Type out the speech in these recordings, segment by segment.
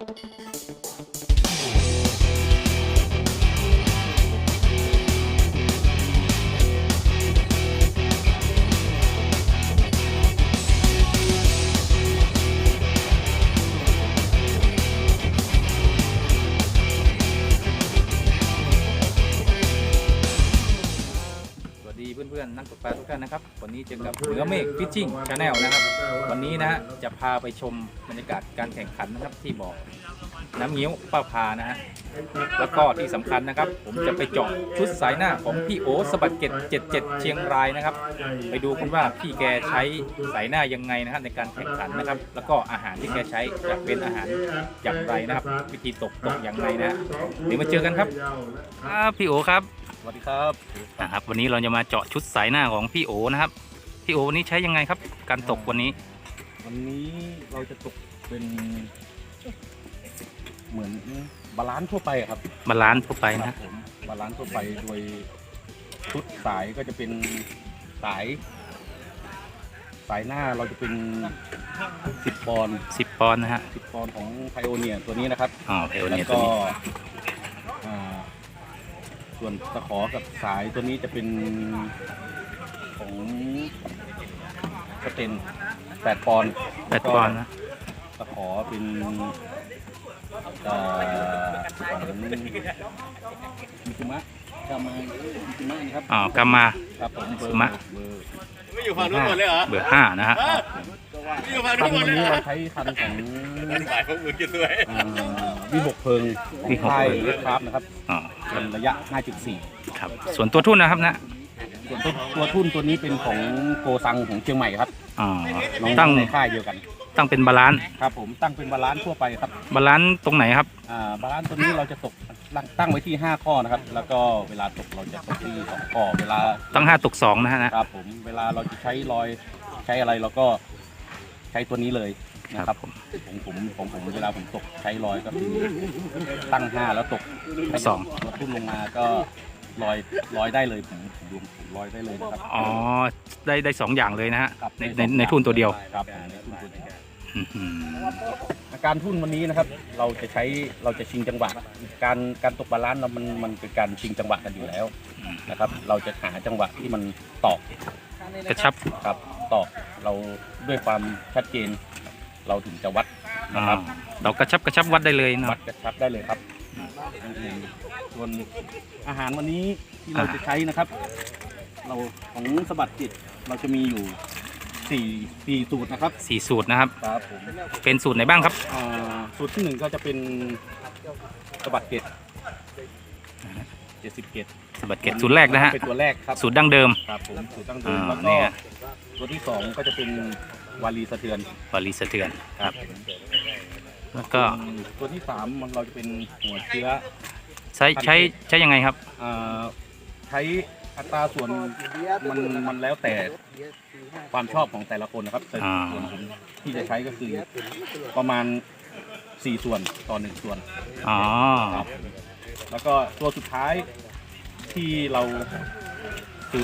Thank you. กตกปลาทุกท่านนะครับ วันนี้เจอกับเหนือเมฆฟิชชิ่งชาแนลนะครับ วันนี้นะฮะจะพาไปชมบรรยากาศการแข่งขันนะครับที่บ่อน้ำเงี้ยวป้าพานะฮะแล้วก็ที่สำคัญนะครับ ผมจะไปเจาะชุดสายหน้าของพี่โอสบัดเก็ด77 เชียงรายนะครับ ไปดูกันว่าพี่แกใช้สายหน้ายังไงนะฮะในการแข่งขันนะครับ แล้วก็อาหารที่แกใช้จะเป็นอาหารอย่างไรนะครับ วิธีตกตกอย่างไรนะฮะเดี๋ยวมาเจอกันครับ ครับพี่โอครับ สวัสดีครับนะครับ วันนี้เราจะมาเจาะชุดสายหน้าของพี่โอนะครับ พี่โอวันนี้ใช้ยังไงครับ การตกวันนี้ วันนี้เราจะตกเป็นเหมือนบาลานซ์ทั่วไปอะครับบาลานซ์ทั่วไปคนะรับผมบาลานซ์ทั่วไปโดยชุดสายก็จะเป็นสาย สายหน้าเราจะเป็น10ปอนด์สิบปอนด์นะฮะ10ปอนด์ของไพโอเนียตัวนี้นะครับอ๋อเพลแล้เนี่วยตัวก็นี้อ่า ส่วนตะขอกับสายตัวนี้จะเป็นของสเตน8ปอนด์แปดปอนด์นะ ตะขอเป็นเอ่อของมิคุมะกามามิคุมะนะครับอ๋อกำมา ครับผมเบอมิคุร์มะ เบอร์ไม่อยู่ฝั่งนู้นหมดเลยเหรอเบอร์ห้านะฮะ ไม่อยู่ฝั่งคันู้นนหมวัดนเลยนี้เหรอเราใช้คันของสายพวกมึงกินสวยเอ่อวิบกเพลิงของค่ายเอฟคราฟนะครับ อ๋อ เป็นระยะ 5.4 ครับส่วนตัวทุ่นนะครับนะส่วนตัวตัวทุ่นตัวนี้เป็นของโกซังของเชียงใหม่ครับอ๋อน้องตั้งในค่ายเดียวกันตั้งเป็นบาลานซ์ครับ ผมตั้งเป็นบาลานซ์ทั่วไปครับบาลานซ์ตรงไหนครับอ่าบาลานซ์ตัวนี้เราจะตกตั้งไว้ที่ 5 ข้อนะครับ แล้วก็เวลาตกเราจะตกที่2ข้อเวลาตั้งห้าตกสองนะฮะนะครับผมเวลาเราจะใช้รอยใช้อะไรเราก็ใช้ตัวนี้เลย นะครับผมผมผมผมผมเวลาผมตกใช้รอยก็คือตั้งห้าแล้วตกสองแล้วทุ่นลงมาก็ลอยลอยได้เลยผมผมรวมผมลอยได้เลยนะครับอ๋อได้ได้สองอย่างเลยนะฮะครับในในในทุ่นตัวเดียวครับผมในทุ่นตัวเดียวอื้อหืออาการทุ่นวันนี้นะครับ เราจะใช้เราจะชิงจังหวะ การการตกบาลานซ์เรามันมันเป็นการชิงจังหวะกันอยู่แล้วนะครับ เราจะหาจังหวะที่มันตอกกระชับครับตอกเราด้วยความชัดเจน เราถึงจะวัดอ๋อนะครับเรากระชับกระชับวัดได้เลยวัเนาะ ดกระชับได้เลยครับส่วนอาหารวันนี้ที่เราอ่า จะใช้นะครับ เราของสะบัดจิตเราจะมีอยู่สี่สี่สูตรนะครับสี่สูตรนะครับ ครับผมเป็นสูตรไหนบ้างครับ อ่าสูตรที่หนึ่งก็จะเป็นสะบัดเกต เจ็ดสิบเกตสบัดเก็ตสูตรแรกนะฮะเป็นตัวแรกครับสูตรดั้งเดิมครับผมสูตรตั้งเดิมอ่าแล้วเนี่ก็ยตัวที่สองก็จะเป็นวาลีสะเทือนบริสะเทือนครับ แล้วก็ตัวที่สามมันเราจะเป็นหัวเชื้อใช้ใช้ใช้ยังไงครับ อ่าใช้อัตราส่วนมันมันแล้วแต่ความชอบของแต่ละคนนะครับแต่อ่า ส่วนผมที่จะใช้ก็คือประมาณสี่ส่วนต่อหนึ่งส่วนอ๋อครับ แล้วก็ตัวสุดท้ายที่เรา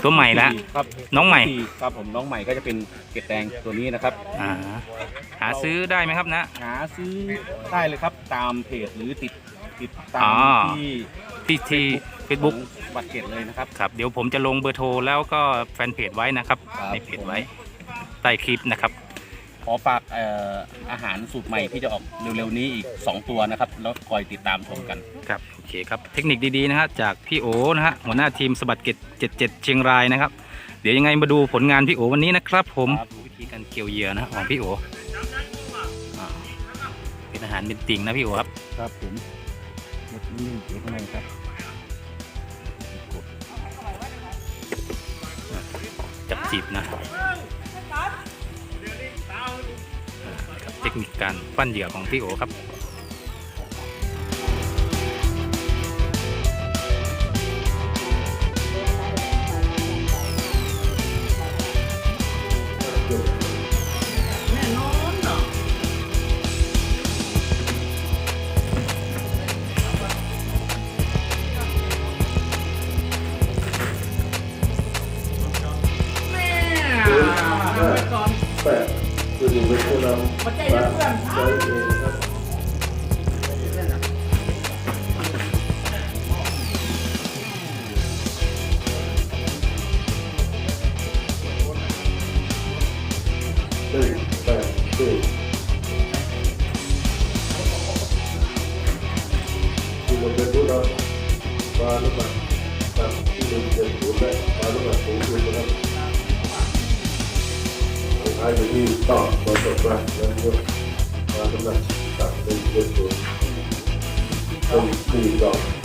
ตัวใหม่ละครับน้องใหม่ที่ครับผมน้องใหม่ก็จะเป็นเกล็ดแดงตัวนี้นะครับ อ่าหาซื้อได้ไหมครับนะ หาซื้อได้เลยครับตามเพจหรือติดติดตาอ๋มอที่ที่ที่เฟซบุ๊กบัตรเกตเลยนะครับ ครับเดี๋ยวผมจะลงเบอร์โทรแล้วก็แฟนเพจไว้นะครับ ครับ ในเพจไว้ใต้คลิปนะครับ ขอฝากเอ่ออาหารสูตรใหม่ที่จะออกเร็วๆนี้อีก 2 ตัวนะครับ แล้วคอยติดตามชมกัน ครับ โอเคครับ เทคนิคดีๆนะฮะจากพี่โอนะฮะหัวหน้าทีมสะบัดเก็ต77 เชียงรายนะครับ เดี๋ยวยังไงมาดูผลงานพี่โอวันนี้นะครับผมครับวิธีการเกี่ยวเหยื่อนะของพี่โออ่าเป็นอาหารเป็นติ่งนะพี่โอครับ ครับผมหมดนี่เดี๋ยวข้างในครับจับจีบนะ คนิคการปั้นเหยื่อของพี่โอครับ Pulang. Pakai dia pulang. Hãy subscribe cho kênh Ghiền Mì Gõ Để không bỏ lỡ những video hấp dẫn เองครับน้ำหนักต่ำที่หนึ่งเ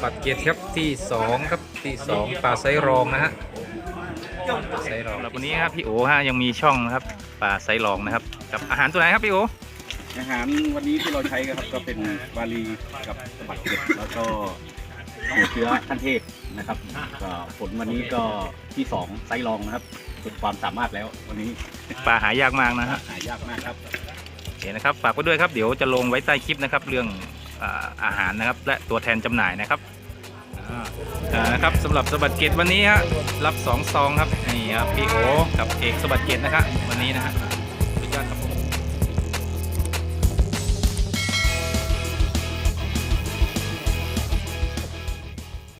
บสุดท้ายอยู่ที่ต่อเบอร์สดมาแล้วก็ปลาน้ำหนักต่ำหนึ่งเจ็ดศูนย์ต้นสี่ดอกโอ้สะบัดเกียรติครับที่สองครับที่สองปลาไซรองนะฮะปลาไซรองแล้ววันนี้ครับพี่โอฮะยังมีช่องนะครับปลาไซรองนะครับกับอาหารตัวไหนครับพี่โออาหารวันนี้ที่เราใช้กันครับก็เป็นวาลีกับสะบัดเก็ดแล้วก็หัวเชื้อขั้นเทพนะครับก็ผลวันนี้ก็ที่สองไซส์รองนะครับสุดความสามารถแล้ววันนี้ปลาหายากมากนะฮะหายากมากครับโอเคนะครับฝากไว้ด้วยครับเดี๋ยวจะลงไว้ใต้คลิปนะครับเรื่อง อาหารนะครับ และตัวแทนจำหน่ายนะครับนะครับสำหรับสะบัดเกตวันนี้ฮะรับสองซองครับนี่ครับพี่โอกับเอกสะบัดเกตนะครับวันนี้นะฮะสุดยอดครับผม